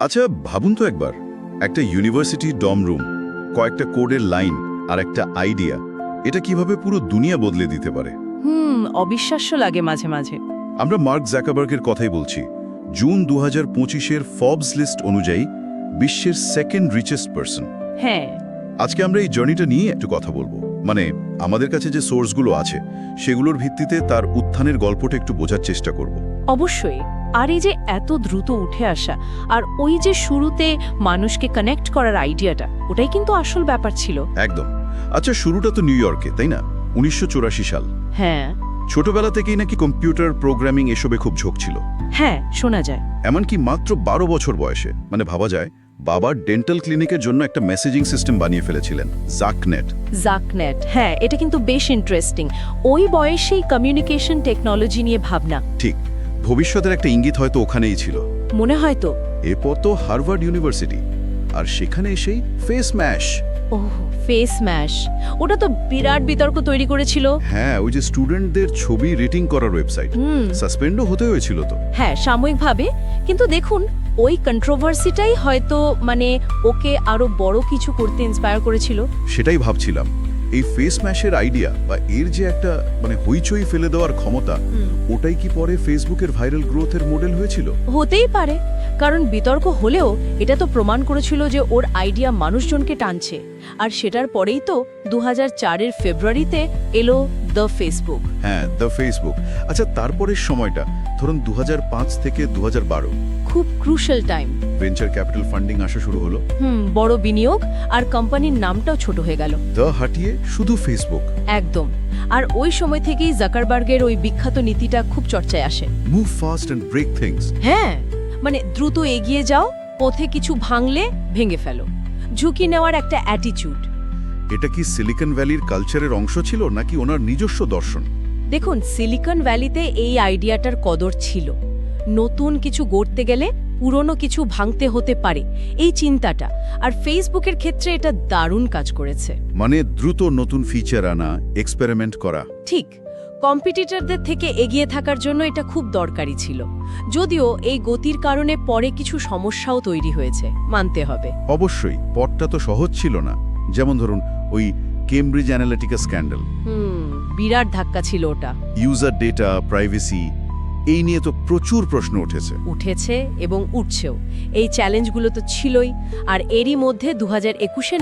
আচ্ছা ভাবুন তো একবার। একটা ইউনিভার্সিটি ডম রুম কয়েকটা কোডের লাইন আর একটা আইডিয়া এটা কীভাবে পুরো দুনিয়া বদলে দিতে পারে? হুম অবিশ্বাস্য লাগে মাঝে মাঝে। আমরা মার্ক জ্যাকাবার্গের কথাই বলছি জুন দু হাজার পঁচিশের ফবস লিস্ট অনুযায়ী বিশ্বের সেকেন্ড রিচেস্ট পার্সন। হ্যাঁ। আজকে আমরা এই জার্নিটা নিয়ে একটু কথা বলব। মানে আমাদের কাছে যে সোর্সগুলো আছে সেগুলোর ভিত্তিতে তার উত্থানের গল্পটা একটু বোঝার চেষ্টা করব। অবশ্যই। আর এই যে এত দ্রুত উঠে আসা আর ওই যে শুরুতে মানুষকে কানেক্ট করার আইডিয়াটা ওটাই কিন্তু আসল ব্যাপার ছিল। একদম। আচ্ছা শুরুটা তো নিউ ইয়র্কে তাই না? উনিশশো চুরাশি সাল। হ্যাঁ। ছোটবেলা থেকেই নাকি কম্পিউটার প্রোগ্রামিং এসবে খুব ঝোঁক ছিল। হ্যাঁ শোনা যায়। এমনকি মাত্র বারো বছর বয়সে মানে ভাবা যায় বাবা ডেন্টাল ক্লিনিকের জন্য একটা মেসেজিং সিস্টেম বানিয়ে ফেলেছিলেন জাকনেট জাকনেট হ্যাঁ এটা কিন্তু বেশ ইন্টারেস্টিং ওই বয়সেই কমিউনিকেশন টেকনোলজি নিয়ে ভাবনা। ঠিক। ভবিষ্যতের একটা ইঙ্গিত হয়তো ওখানেই ছিল। মনে হয় তো। এরপর তো হার্ভার্ড ইউনিভার্সিটি। আর সেখানে এসেই ফেস ম্যাশ। ওহ ফেস ম্যাশ। ওটা তো বিরাট বিতর্ক তৈরি করেছিল। হ্যাঁ ওই যে স্টুডেন্টদের ছবি রেটিং করার ওয়েবসাইট। সাসপেন্ডও হতে হয়েছিল তো। হ্যাঁ সাময়িকভাবে। কিন্তু দেখুন ওই কন্ট্রোভার্সিটাই হয়তো মানে ওকে আরও বড় কিছু করতে ইন্সপায়ার করেছিল। সেটাই ভাবছিলাম। এই ফেস ম্যাশের আইডিয়া বা এর যে একটা মানে হইচই ফেলে দেওয়ার ক্ষমতা ওটাই কি পরে ফেসবুকের ভাইরাল গ্রোথের মডেল হয়েছিল? হতেই পারে কারণ বিতর্ক হলেও এটা তো প্রমাণ করেছিল যে ওর আইডিয়া মানুষজনকে টানছে। আর সেটার পরেই তো দু চারের ফেব্রুয়ারিতে এলো দ্য ফেসবুক হ্যাঁ দ্য ফেসবুক আচ্ছা তারপরের সময়টা ধরুন দুহাজার পাঁচ থেকে দুহাজার বারো। খুব crucial time venture capital funding আসা শুরু হলো। হুম বড় বিনিয়োগ আর কোম্পানির নামটাও ছোট হয়ে গেল। দ্য হাটিয়ে শুধু ফেসবুক একদম। আর ওই সময় থেকেই জাকারবার্গের ওই বিখ্যাত নীতিটা খুব চর্চায় আসে। Move fast and break things হ্যাঁ মানে দ্রুত এগিয়ে যাও পথে কিছু ভাঙলে ভেঙে ফেলো। ঝুঁকি নেওয়ার একটা অ্যাটিচিউড এটা কি সিলিকন ভ্যালির কালচারের অংশ ছিল নাকি ওনার নিজস্ব দর্শন? দেখুন সিলিকন ভ্যালিতে এই আইডিয়াটার কদর ছিল। নতুন কিছু গড়তে গেলে পুরনো কিছু ভাঙতে হতে পারে এই চিন্তাটা। আর ফেসবুকের ক্ষেত্রে এটা দারুণ কাজ করেছে। মানে দ্রুত নতুন ফিচার আনা এক্সপেরিমেন্ট করা। ঠিক কম্পিটিটরদের থেকে এগিয়ে থাকার জন্য এটা খুব দরকারি ছিল। যদিও এই গতির কারণে পরে কিছু সমস্যাও তৈরি হয়েছে মানতে হবে। অবশ্যই পথটা তো সহজ ছিল না। যেমন ধরুন ওই কেমব্রিজ অ্যানালিটিকা স্ক্যান্ডাল হুম বিরাট ধাক্কা ছিল ওটা। ইউজার ডেটা প্রাইভেসি এই নিয়ে তো প্রচুর প্রশ্ন উঠেছে। উঠেছে এবং উঠছেও। এই চ্যালেঞ্জগুলো তো ছিলই আর এরই মধ্যে দু হাজার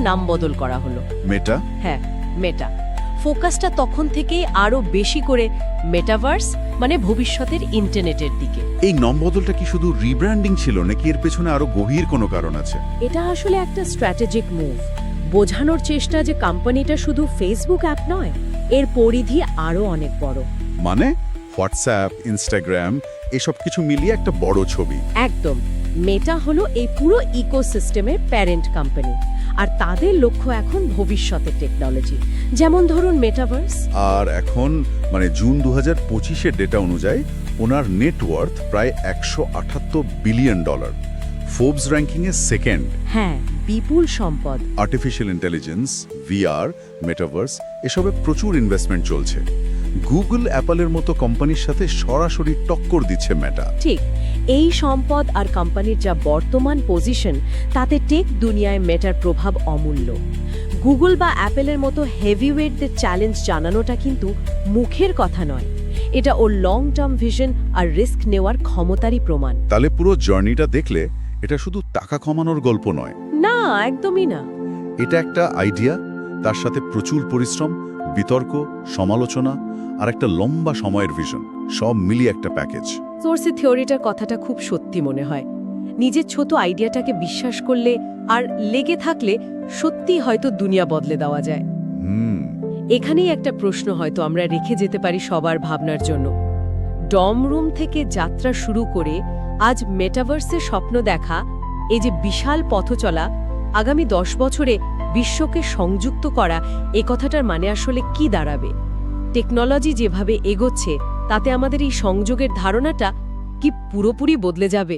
নাম বদল করা হলো। মেটা হ্যাঁ মেটা ফোকাসটা তখন থেকেই আরও বেশি করে মেটাভার্স মানে ভবিষ্যতের ইন্টারনেটের দিকে। এই নম্বদলটা কি শুধু রিব্র্যান্ডিং ছিল নাকি এর পেছনে আরও গভীর কোনো কারণ আছে? এটা আসলে একটা স্ট্র্যাটেজিক মুভ বোঝানোর চেষ্টা যে কোম্পানিটা শুধু ফেসবুক অ্যাপ নয় এর পরিধি আরও অনেক বড়। মানে হোয়াটসঅ্যাপ ইনস্টাগ্রাম এসব কিছু মিলিয়ে একটা বড় ছবি। একদম। মেটা হলো এই পুরো ইকোসিস্টেমের প্যারেন্ট কোম্পানি আর তাদের লক্ষ্য এখন ভবিষ্যতের টেকনোলজি যেমন ধরুন মেটাভার্স আর এখন মানে জুন দু হাজার পঁচিশের ডেটা অনুযায়ী ওনার নেটওয়ার্থ প্রায় একশো আটাত্তর বিলিয়ন ডলার ফোর্বস র্যাঙ্কিংয়ে সেকেন্ড হ্যাঁ বিপুল সম্পদ। আর্টিফিশিয়াল ইন্টেলিজেন্স ভিআর মেটাভার্স এসবে প্রচুর ইনভেস্টমেন্ট চলছে। গুগল অ্যাপলের মতো কোম্পানির সাথে সরাসরি টক্কর দিচ্ছে মেটা ঠিক এই সম্পদ আর কোম্পানির যা বর্তমান পজিশন তাতে টেক দুনিয়ায় মেটার প্রভাব অমূল্য। গুগল বা অ্যাপেলের মতো হেভিওয়েটদের চ্যালেঞ্জ জানানোটা কিন্তু মুখের কথা নয়। এটা ওর লং টার্ম ভিশন আর রিস্ক নেওয়ার ক্ষমতারই প্রমাণ। তাহলে পুরো জার্নিটা দেখলে এটা শুধু টাকা কমানোর গল্প নয় একদমই না। এটা একটা আইডিয়া তার সাথে প্রচুর পরিশ্রম বিতর্ক সমালোচনা আর একটা লম্বা সময়ের ভিশন সব মিলিয়ে একটা প্যাকেজ সোর্সি থিওরিটার কথাটা খুব সত্যি মনে হয়। নিজের ছোট আইডিয়াটাকে বিশ্বাস করলে আর লেগে থাকলে সত্যি হয়তো দুনিয়া বদলে দেওয়া যায়। হুম। এখানেই একটা প্রশ্ন হয়তো আমরা রেখে যেতে পারি সবার ভাবনার জন্য। ডম রুম থেকে যাত্রা শুরু করে আজ মেটাভার্সে স্বপ্ন দেখা এই যে বিশাল পথ চলা আগামী দশ বছরে বিশ্বকে সংযুক্ত করা এ কথাটার মানে আসলে কি দাঁড়াবে? টেকনোলজি যেভাবে এগোচ্ছে, তাতে আমাদের এই সংযোগের ধারণাটা কি পুরোপুরি বদলে যাবে?